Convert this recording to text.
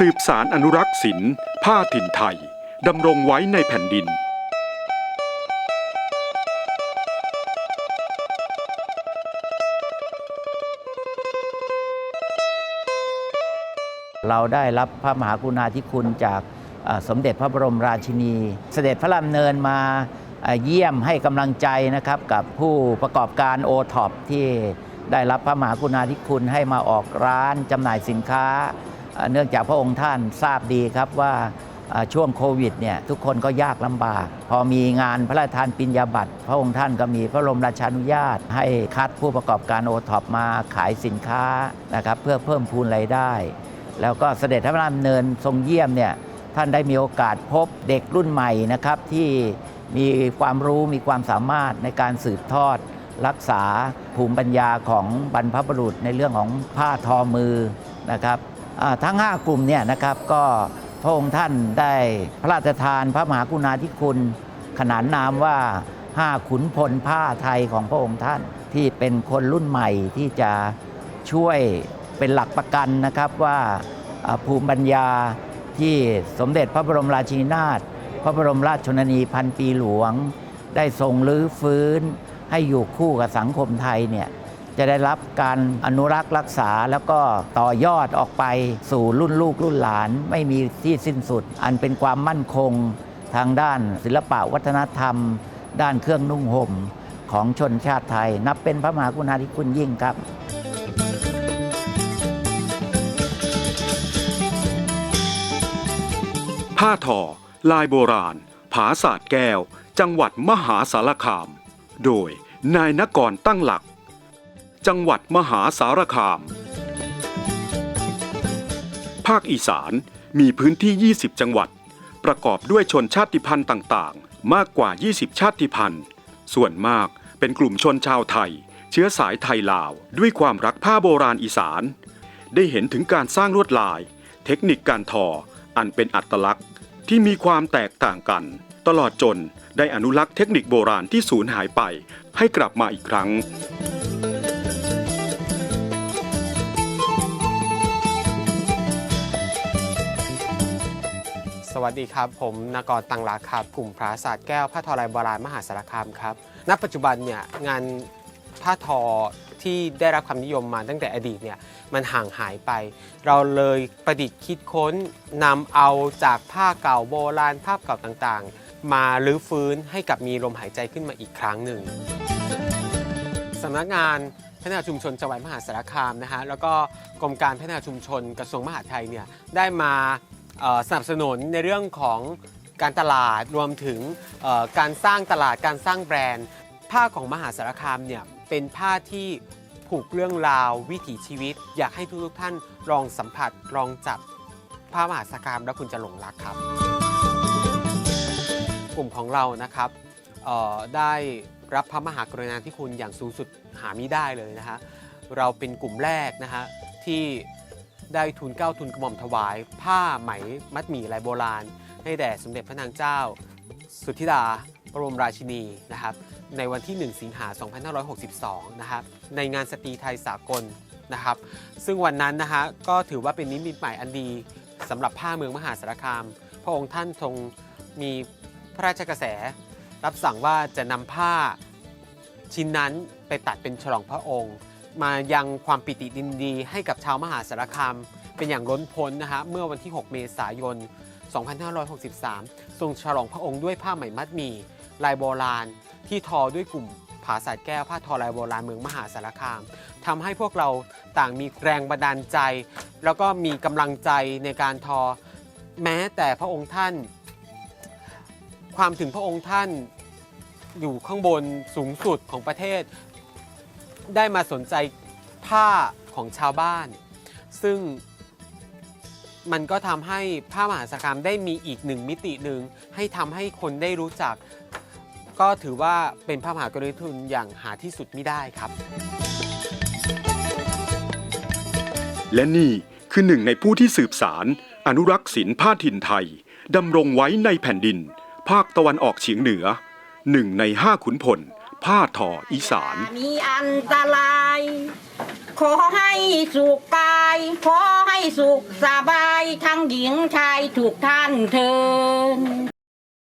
สืบสารอนุรักษ์ศิลป์ผ้าถิ่นไทย ดำรงไว้ในแผ่นดิน เราได้รับพระมหากรุณาธิคุณจากสมเด็จพระบรมราชินี เสด็จพระดำเนินมาเยี่ยมให้กำลังใจนะครับกับผู้ประกอบการโอท็อปที่ได้รับพระมหากรุณาธิคุณให้มาออกร้านจำหน่ายสินค้า เนื่องจากพระองค์ท่านทราบดีครับว่าช่วงโควิดเนี่ยทุกคนก็ยากลำบาก พอมีงานพระราชทานปิญญาบัตร พระองค์ท่านก็มีพระบรมราชานุญาต ให้คัดผู้ประกอบการโอท็อปมาขายสินค้านะครับเพื่อเพิ่มพูนรายได้ แล้วก็เสด็จพระดำเนินทรงเยี่ยมเนี่ยท่านได้มีโอกาสพบเด็กรุ่นใหม่นะครับที่มีความรู้มีความสามารถในการสืบทอด รักษาภูมิปัญญาของบรรพบุรุษในเรื่องของผ้าทอมือนะครับ ทั้ง 5 กลุ่มเนี่ยนะครับก็พระองค์ท่านได้พระราชทานพระมหากรุณาธิคุณ ขนานนามว่าห้าขุนพลผ้าไทยของพระองค์ท่านที่เป็นคนรุ่นใหม่ที่จะช่วยเป็นหลักประกันนะครับว่าอ่าภูมิปัญญาที่สมเด็จพระบรมราชินีนาถพระบรมราชชนนีพันปีหลวง ได้ทรงรื้อฟื้นให้อยู่คู่กับสังคมไทยเนี่ย จะได้รับการอนุรักษ์รักษาแล้วก็ต่อยอดออกไปสู่รุ่นลูกรุ่นหลาน ไม่มีที่สิ้นสุด อันเป็นความมั่นคงทางด้านศิลปะวัฒนธรรม ด้านเครื่องนุ่งห่มของชนชาติไทย นับเป็นพระมหากรุณาธิคุณยิ่งครับผ้าทอ ลายโบราณ ผาศาสตร์แก้ว จังหวัดมหาสารคาม โดยนายนกรตั้งหลัก จังหวัดมหาสารคาม ภาคอีสานมีพื้นที่ 20 จังหวัด ประกอบด้วยชนชาติพันธุ์ต่างๆ มากกว่า 20 ชาติพันธุ์ ส่วนมากเป็นกลุ่มชนชาวไทย เชื้อสายไทยลาว ด้วยความรักผ้าโบราณอีสาน ได้เห็นถึงการสร้างลวดลาย เทคนิคการทอ อันเป็นอัตลักษณ์ที่มีความแตกต่างกัน ตลอดจนได้อนุรักษ์เทคนิคโบราณที่สูญหายไปให้กลับมาอีกครั้ง วัสดีครับ ผมนกรตังรักครับกลุ่มพระศาสตร์แก้วผ้าทอลายโบราณมหาสารคามครับณปัจจุบันเนี่ยงานผ้าทอที่ได้รับความนิยมมาตั้งแต่อดีตเนี่ยมันห่างหายไป เราเลยประดิษฐ์คิดค้นนำเอาจากผ้าเก่าโบราณภาพเก่าต่างๆ มาลื้อฟื้นให้กับมีลมหายใจขึ้นมาอีกครั้งหนึ่งสำนักงานพัฒนาชุมชนจังหวัดมหาสารคามนะฮะแล้วก็กรมการพัฒนาชุมชนกระทรวงมหาดไทยเนี่ยได้มา สนับสนุนในเรื่องของการตลาดรวมถึงการสร้างตลาดการสร้างแบรนด์ ผ้าของมหาสารคามเนี่ยเป็นผ้าที่ผูกเรื่องราววิถีชีวิต อยากให้ทุกๆท่านลองสัมผัสลองจับผ้ามหาสารคามแล้วคุณจะหลงรักครับ กลุ่มของเรานะครับได้รับพระมหากรุณาธิคุณอย่างสูงสุดหามิได้เลยนะฮะเราเป็นกลุ่มแรกนะฮะที่ ได้ทุนเก้าทุนกระหม่อมถวาย ผ้าไหมมัดหมี่ลายโบราณ ให้แด่สมเด็จพระนางเจ้า สุทธิดาบรมราชินีนะครับในวันที่ 1 สิงหา 2562 นะครับในงานสตรีไทยสากลนะครับ ซึ่งวันนั้นนะฮะก็ถือว่าเป็นนิมิตหมายอันดีสำหรับผ้าเมืองมหาสารคาม พระองค์ท่านทรงมีพระราชกระแส รับสั่งว่าจะนำผ้าชิ้นนั้นไปตัดเป็นฉลองพระองค์ มายังความปิติดินดีให้กับชาวมหาสารคามเป็นอย่างล้นพ้นนะฮะเมื่อวันที่ 6 เมษายน 2563 ทรงฉลองพระองค์ด้วยผ้าไหมมัดหมี่ลายโบราณ ที่ทอด้วยกลุ่มผาสายแก้วผ้าทอลายโบราณเมืองมหาสารคามทำให้พวกเราต่างมีแรงบันดาลใจ แล้วก็มีกำลังใจในการทอ แม้แต่พระองค์ท่าน ความถึงพระองค์ท่านอยู่ข้างบนสูงสุดของประเทศ ได้มาสนใจผ้าของชาวบ้าน ซึ่งมันก็ทำให้ผ้ามหาสารคามได้มีอีกหนึ่งมิติหนึ่งให้ทำให้คนได้รู้จัก ก็ถือว่าเป็นพระมหากรุณาธิคุณอย่างหาที่สุดไม่ได้ครับ และนี่คือหนึ่งในผู้ที่สืบสารอนุรักษ์ศิลป์ผ้าถิ่นไทยดำรงไว้ในแผ่นดิน ภาคตะวันออกเฉียงเหนือหนึ่งในห้าขุนพล ผ้าทออีสาน มีอันตราย ขอให้สุขกาย ขอให้สุขสบายทั้งหญิงชายทุกท่านเทิน